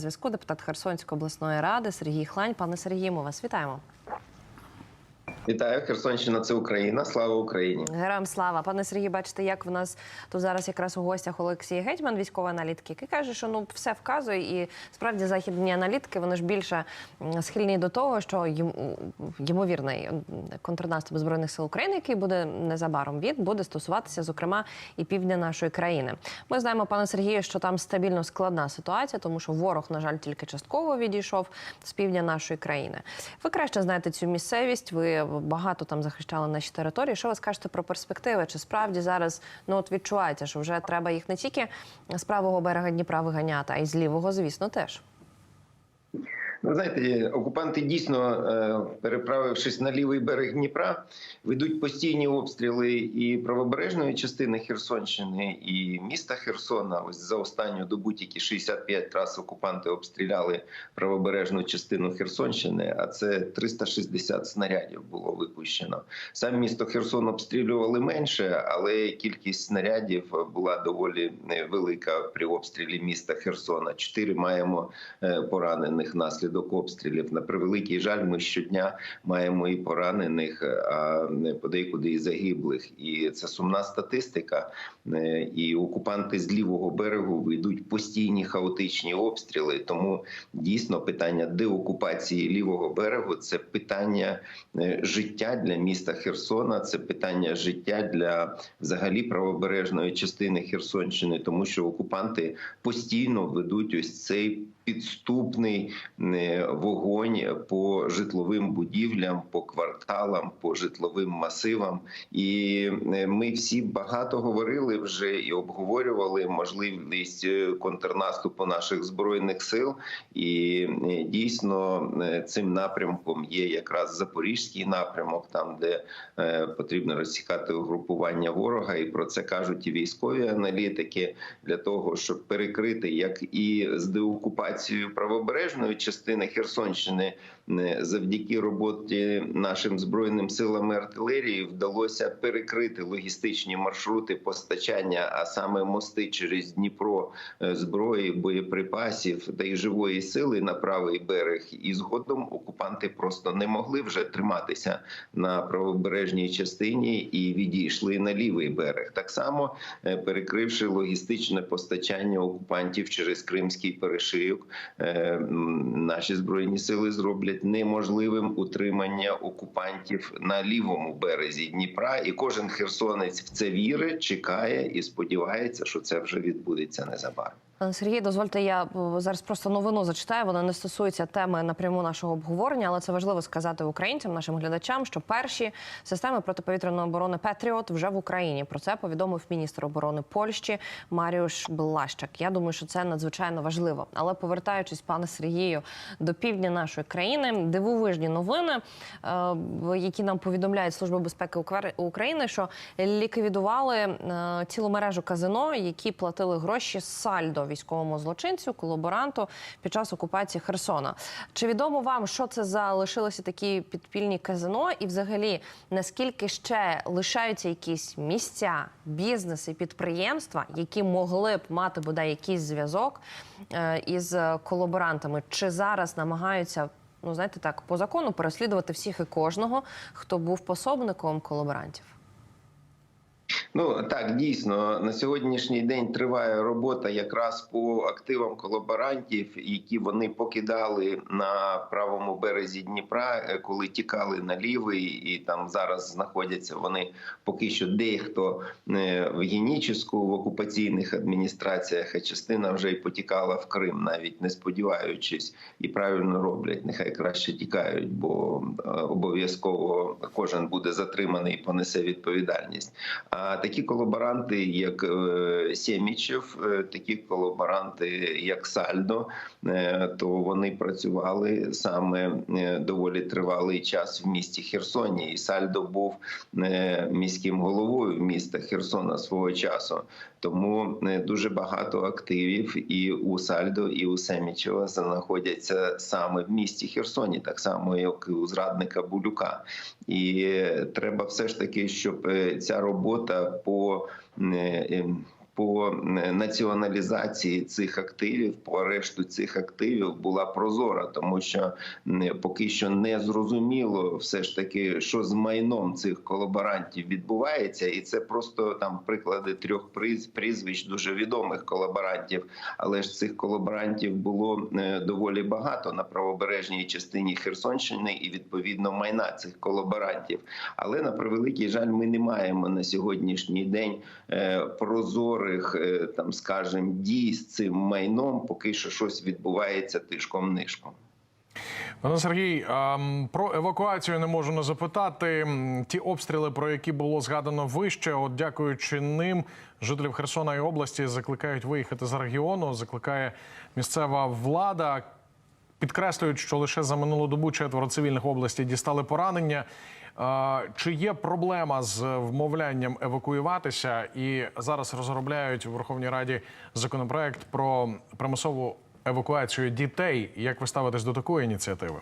Зв'язку депутат Херсонської обласної ради Сергій Хлань. Пане Сергію, ми вас вітаємо. Вітаю, Херсонщина, це Україна. Слава Україні. Героям слава. Пане Сергію, бачите, як в нас тут зараз якраз у гостях Олексій Гетьман, військовий аналітик, який каже, що ну все вказує, і справді західні аналітики вони ж більше схильні до того, що йм- ймовірний контрнаступ збройних сил України, який буде незабаром від, буде стосуватися, зокрема, і півдня нашої країни. Ми знаємо, пане Сергію, що там стабільно складна ситуація, тому що ворог, на жаль, тільки частково відійшов з півдня нашої країни. Ви краще знаєте цю місцевість. Ви багато там захищали наші території. Що ви скажете про перспективи? Чи справді зараз ну от відчувається, що вже треба їх не тільки з правого берега Дніпра виганяти, а й з лівого, звісно, теж. Ви знаєте, окупанти дійсно, е, переправившись на лівий берег Дніпра, ведуть постійні обстріли і правобережної частини Херсонщини, і міста Херсона. Ось за останню добу тільки 65 раз окупанти обстріляли правобережну частину Херсонщини, а це 360 снарядів було випущено. Сам місто Херсон обстрілювали менше, але кількість снарядів була доволі е, велика при обстрілі міста Херсона. Чотири маємо е, поранених внаслідок обстрілів. На превеликий жаль, ми щодня маємо і поранених, а не подейкуди і загиблих. І це сумна статистика. Е, І окупанти з лівого берегу ведуть постійні хаотичні обстріли. Тому дійсно питання деокупації лівого берегу це питання е, життя для міста Херсона. Це питання життя для взагалі правобережної частини Херсонщини, тому що окупанти постійно ведуть ось цей підступний е, вогонь по житловим будівлям, по кварталам, по житловим масивам. І е, ми всі багато говорили вже і обговорювали можливість е, контрнаступу наших збройних сил. І дійсно цим напрямком є якраз запорізький напрямок, там де потрібно розсікати угрупування ворога, і про це кажуть і військові аналітики для того, щоб перекрити як і з деокупацією правобережної частини Херсонщини, завдяки роботі нашим збройним силам і артилерії вдалося перекрити логістичні маршрути постачання, а саме мости через Дніпро е, зброї, боєприпасів та й живої сили на правий берег. І згодом окупанти просто не могли вже триматися на правобережній частині і відійшли на лівий берег. Так само е, перекривши логістичне постачання окупантів через Кримський перешийок, е, наші збройні сили зроблять неможливим утримання окупантів на лівому березі Дніпра. І кожен херсонець в це вірить, чекає і сподівається, що це вже відбудеться незабаром. Пане Сергій, дозвольте, я е, зараз просто новину зачитаю. Вона не стосується теми напряму нашого обговорення, але це важливо сказати українцям, нашим глядачам, що перші системи протиповітряної оборони Петріот вже в Україні. Про це повідомив міністр оборони Польщі Маріуш Блащак. Я думаю, що це надзвичайно важливо. Але повертаючись, пане Сергію, до півдня нашої країни, дивовижні новини, е, які нам повідомляють Служба безпеки Укр- України, що ліквідували е, цілу мережу казино, які платили гроші сальдо військовому злочинцю, колаборанту під час окупації Херсона. Чи відомо вам, що це за лишилися такі підпільні казино, і взагалі наскільки ще лишаються якісь місця, бізнеси, підприємства, які могли б мати бодай якийсь зв'язок е, із колаборантами? Чи зараз намагаються? Ну, знаєте, так по закону переслідувати всіх і кожного, хто був пособником колаборантів. Ну так дійсно на сьогоднішній день триває робота якраз по активам колаборантів, які вони покидали на правому березі Дніпра, е, коли тікали на лівий, і там зараз знаходяться вони поки що дехто е, в геніческу в окупаційних адміністраціях, а частина вже й потікала в Крим, навіть не сподіваючись, і правильно роблять. Нехай краще тікають, бо е, обов'язково кожен буде затриманий і понесе відповідальність. А такі колаборанти, як е, Сємічев, е, такі колаборанти, як Сальдо, е, то вони працювали саме доволі тривалий час в місті Херсоні. І Сальдо був міським головою міста Херсона свого часу. Тому дуже багато активів і у Сальдо, і у Семічева знаходяться саме в місті Херсоні, так само як і у зрадника Булюка. І треба все ж таки, щоб ця робота по е, ем, по націоналізації цих активів, по арешту цих активів була прозора, тому що поки що не зрозуміло все ж таки, що з майном цих колаборантів відбувається, і це просто там приклади трьох прізвищ дуже відомих колаборантів. Але ж цих колаборантів було е, доволі багато на правобережній частині Херсонщини і відповідно майна цих колаборантів. Але на превеликий жаль, ми не маємо на сьогоднішній день е, прозорих, е, там скажем, дій з цим майном, поки що щось відбувається тишком нишком. Пане Сергій, про евакуацію не можу не запитати. Ті обстріли, про які було згадано вище, от дякуючи ним, жителів Херсона і області закликають виїхати з регіону. Закликає місцева влада. Підкреслюють, що лише за минулу добу четверо цивільних областей дістали поранення. Чи є проблема з вмовлянням евакуюватися? І зараз розробляють у Верховній Раді законопроект про примусову евакуацію дітей. Як ви ставитесь до такої ініціативи?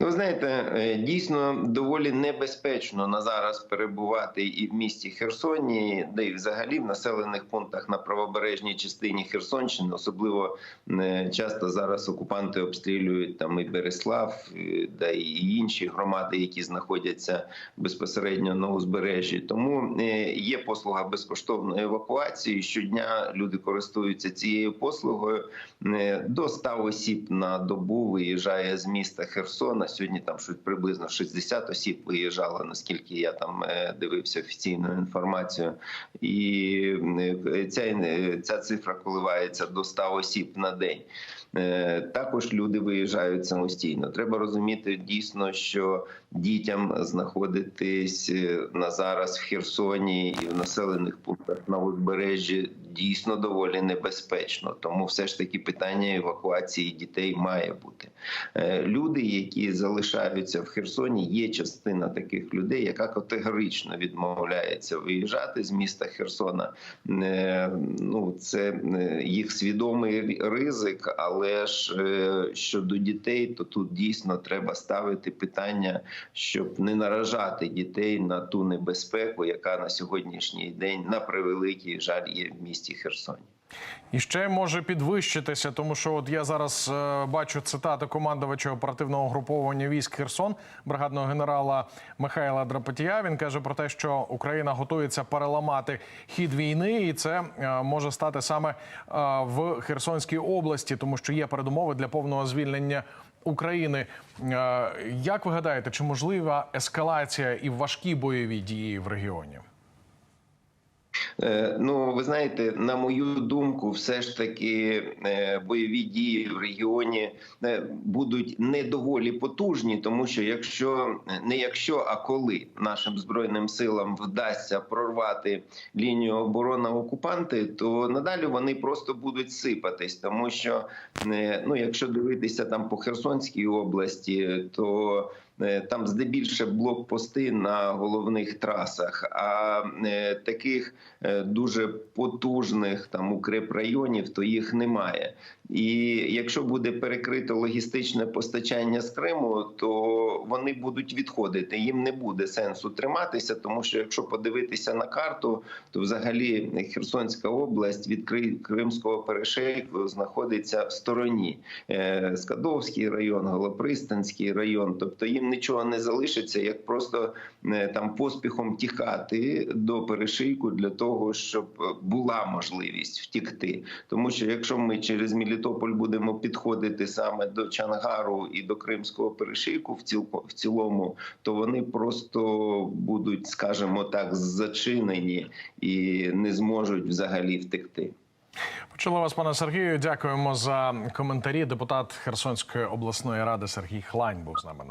Ну, знаєте, е, дійсно доволі небезпечно на зараз перебувати і в місті Херсоні, де і взагалі в населених пунктах на правобережній частині Херсонщини. Особливо е, часто зараз окупанти обстрілюють там і Береслав, да і інші громади, які знаходяться безпосередньо на узбережжі. Тому е, є послуга безкоштовної евакуації. Щодня люди користуються цією послугою. Е, До 100 осіб на добу виїжджає з міста Херсона. Сьогодні там щось приблизно 60 осіб виїжджало, наскільки я там е, дивився офіційну інформацію. І е, ця, е, ця цифра коливається до 100 осіб на день. Також люди виїжджають самостійно. Треба розуміти дійсно, що дітям знаходитись е, на зараз в Херсоні і в населених пунктах на узбережжі дійсно доволі небезпечно. Тому все ж таки питання евакуації дітей має бути. Е, Люди, які залишаються в Херсоні, є частина таких людей, яка категорично відмовляється виїжджати з міста Херсона. Е, Ну це їх свідомий ризик, але ж щодо дітей, то тут дійсно треба ставити питання, щоб не наражати дітей на ту небезпеку, яка на сьогоднішній день на превеликий жаль є в місті Херсоні. І ще може підвищитися, тому що от я зараз е, бачу цитати командувача оперативного груповання військ Херсон, бригадного генерала Михайла Драпотія. Він каже про те, що Україна готується переламати хід війни, і це е, може стати саме е, в Херсонській області, тому що є передумови для повного звільнення. України, Е, як ви гадаєте, чи можлива ескалація і важкі бойові дії в регіоні? Е, Ну, ви знаєте, на мою думку, все ж таки е, бойові дії в регіоні е, будуть не доволі потужні, тому що якщо не якщо, а коли нашим збройним силам вдасться прорвати лінію оборони окупанти, то надалі вони просто будуть сипатись, тому що ну, якщо дивитися там по Херсонській області, то там здебільше блокпости на головних трасах, а е, таких е, дуже потужних там укрепрайонів, то їх немає. І якщо буде перекрито логістичне постачання з Криму, то вони будуть відходити. Їм не буде сенсу триматися, тому що якщо подивитися на карту, то взагалі Херсонська область від Кримського перешейку знаходиться в стороні. Е, Скадовський район, Голопристанський район. Тобто їм нічого не залишиться, як просто е, там поспіхом тікати до перешийку для того, щоб е, була можливість втікти. Тому що якщо ми через Мелітополь будемо підходити саме до Чангару і до Кримського перешийку в цілко в цілому, то вони просто будуть, скажімо так, зачинені і не зможуть взагалі втекти. Почули вас, пане Сергію. Дякуємо за коментарі. Депутат Херсонської обласної ради Сергій Хлань був з нами.